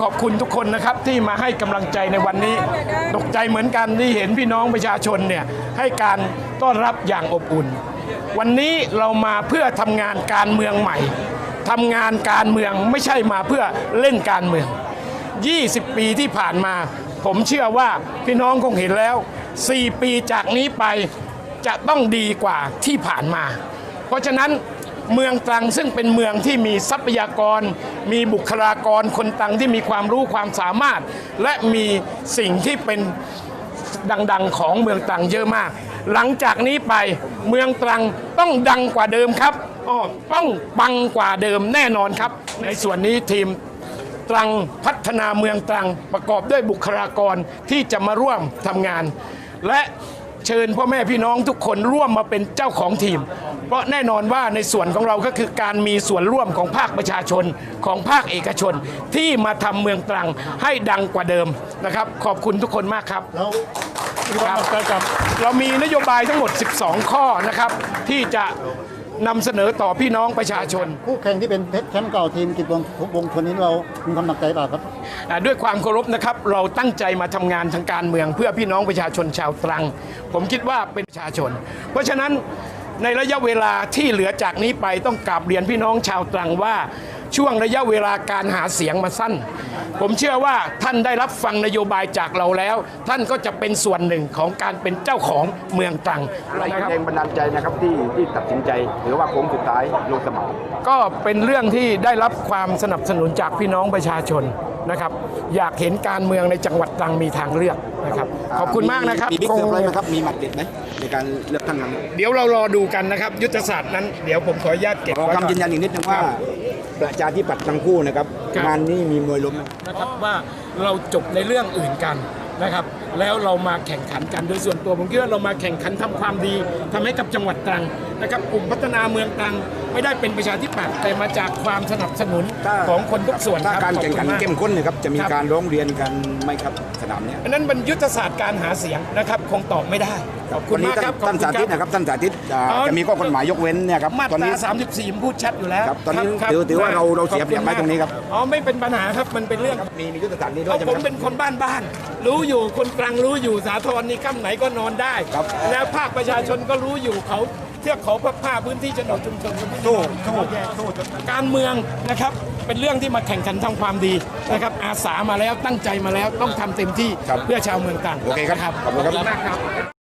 ขอบคุณทุกคนนะครับที่มาให้กำลังใจในวันนี้ ตกใจเหมือนกันที่เห็นพี่น้องประชาชนเนี่ยให้การต้อนรับอย่างอบอุ่น วันนี้เรามาเพื่อทำงานการเมืองใหม่ทำงานการเมืองไม่ใช่มาเพื่อเล่นการเมือง 20 ปีที่ผ่านมา ผมเชื่อว่าพี่น้องคงเห็นแล้ว 4 ปีจากนี้ไปจะต้องดีกว่าที่ผ่านมา เพราะฉะนั้น เมืองตรังซึ่งเป็นเมืองที่มีทรัพยากร มีบุคลากรคนตรังที่มีความรู้ความสามารถ และมีสิ่งที่เป็นดังๆของเมืองตรังเยอะมาก หลังจากนี้ไปเมืองตรังต้องดังกว่าเดิมครับอ้อต้องปังกว่าเดิมแน่นอนครับ ในส่วนนี้ทีมตรังพัฒนาเมืองตรังประกอบด้วยบุคลากรที่จะมาร่วมทำงาน และ เชิญพ่อแม่พี่น้องทุกคนร่วมมาเป็นเจ้าของทีม เพราะแน่นอนว่าในส่วนของเราก็คือการมีส่วนร่วมของภาคประชาชนของภาคเอกชน ที่มาทำเมืองตรังให้ดังกว่าเดิมนะครับ ขอบคุณทุกคนมากครับแล้วครับครับเรามีนโยบายทั้งหมด 12 ข้อนะครับ ที่จะ นำเสนอต่อพี่น้องประชาชน คู่แข่งที่เป็นเพชรแชมป์เก่าทีมกิจวงวงชนนี้เรามีความหนักใจเปล่าครับอ่าด้วยความเคารพนะครับ เราตั้งใจมาทำงานทางการเมือง เพื่อพี่น้องประชาชนชาวตรัง ผมคิดว่าเป็นประชาชน เพราะฉะนั้นในระยะเวลาที่เหลือจากนี้ไปต้องกราบเรียนพี่น้องชาวตรังว่า ช่วงระยะเวลาการหาเสียงมาสั้น ผมเชื่อว่าท่านได้รับฟังนโยบายจากเราแล้ว ท่านก็จะเป็นส่วนหนึ่งของการเป็นเจ้าของเมืองตรังอะไรนะเป็นครับแรงบันดาลใจนะครับที่ที่ตัดสินใจหรือว่าโค้งสุดท้ายลงสมัครก็เป็นเรื่องที่ได้รับความสนับสนุนจากพี่น้องประชาชนนะครับ อยากเห็นการเมืองในจังหวัดตรังมีทางเลือกนะครับขอบคุณมากนะครับมีบิ๊กคงเซอร์ไพรส์ไหมครับมีหมัดเด็ดไหมในการเลือกตั้งครั้งนี้เดี๋ยวเรารอดูกันนะครับ ยุทธศาสตร์นั้น เดี๋ยวผมขออนุญาตเก็บขอไว้ก่อนคำยืนยันอีกนิดนึงว่าประชาธิปัตย์ทั้งคู่นะครับครับ งานนี้มีมวยล้มไหม นะครับว่าเราจบในเรื่องอื่นกันนะครับ แล้วเรามาแข่งขันกันโดยส่วนตัวผมคิดว่าเรามาแข่งขันทำความดีทำให้กับจังหวัดตรังนะครับกลุ่มพัฒนาเมืองตรัง ไม่ได้เป็นประชาธิปัตย์แต่มาจากความสนับสนุนถ้าของคนทุกส่วนถ้าครับการขอบแข่งคุขันณมากเข้มข้นนะครับจะมีครับ การร้องเรียนกันไหมครับสนามเนี้ยอันนั้นเป็นยุทธศาสตร์การหาเสียงนะครับ คงตอบไม่ได้ ขอบคุวัณนนี้มากครับท่านสาธิตนะครับท่านสาธิตอ่าอ๋อ จะมีข้อกฎหมายยกเว้นเนี่ยครับมาตอนตนี้ รา34ผมพูดชัดอยู่แล้วครับตอนนี้ครับถือถือว่าเราเราเสียขอบเปรียบไหมคุณตรงนี้ครับ อ๋อไม่เป็นปัญหาครับมันเป็นเรื่อง มีมียุทธศาสตร์นี้เพด้วยราะใช่ไหมผมครับ เป็นคนบ้านบ้านๆรู้อยู่คนกลางรู้อยู่สาทรนี่ค่ำไหนก็นอนได้ ครับ แล้วภาคประชาชนก็รู้อยู่เขา เทือกเขาพักผ้าพื้นที่โฉนดชุมชนพื้นที่สู้สู้การเมืองนะครับเป็นเรื่องที่มาแข่งขันทำความดีนะครับอาสามาแล้วตั้งใจมาแล้วต้องทำเต็มที่ครับเพื่อชาวเมืองตรังโอเคครับขอบคุณครับมากครับ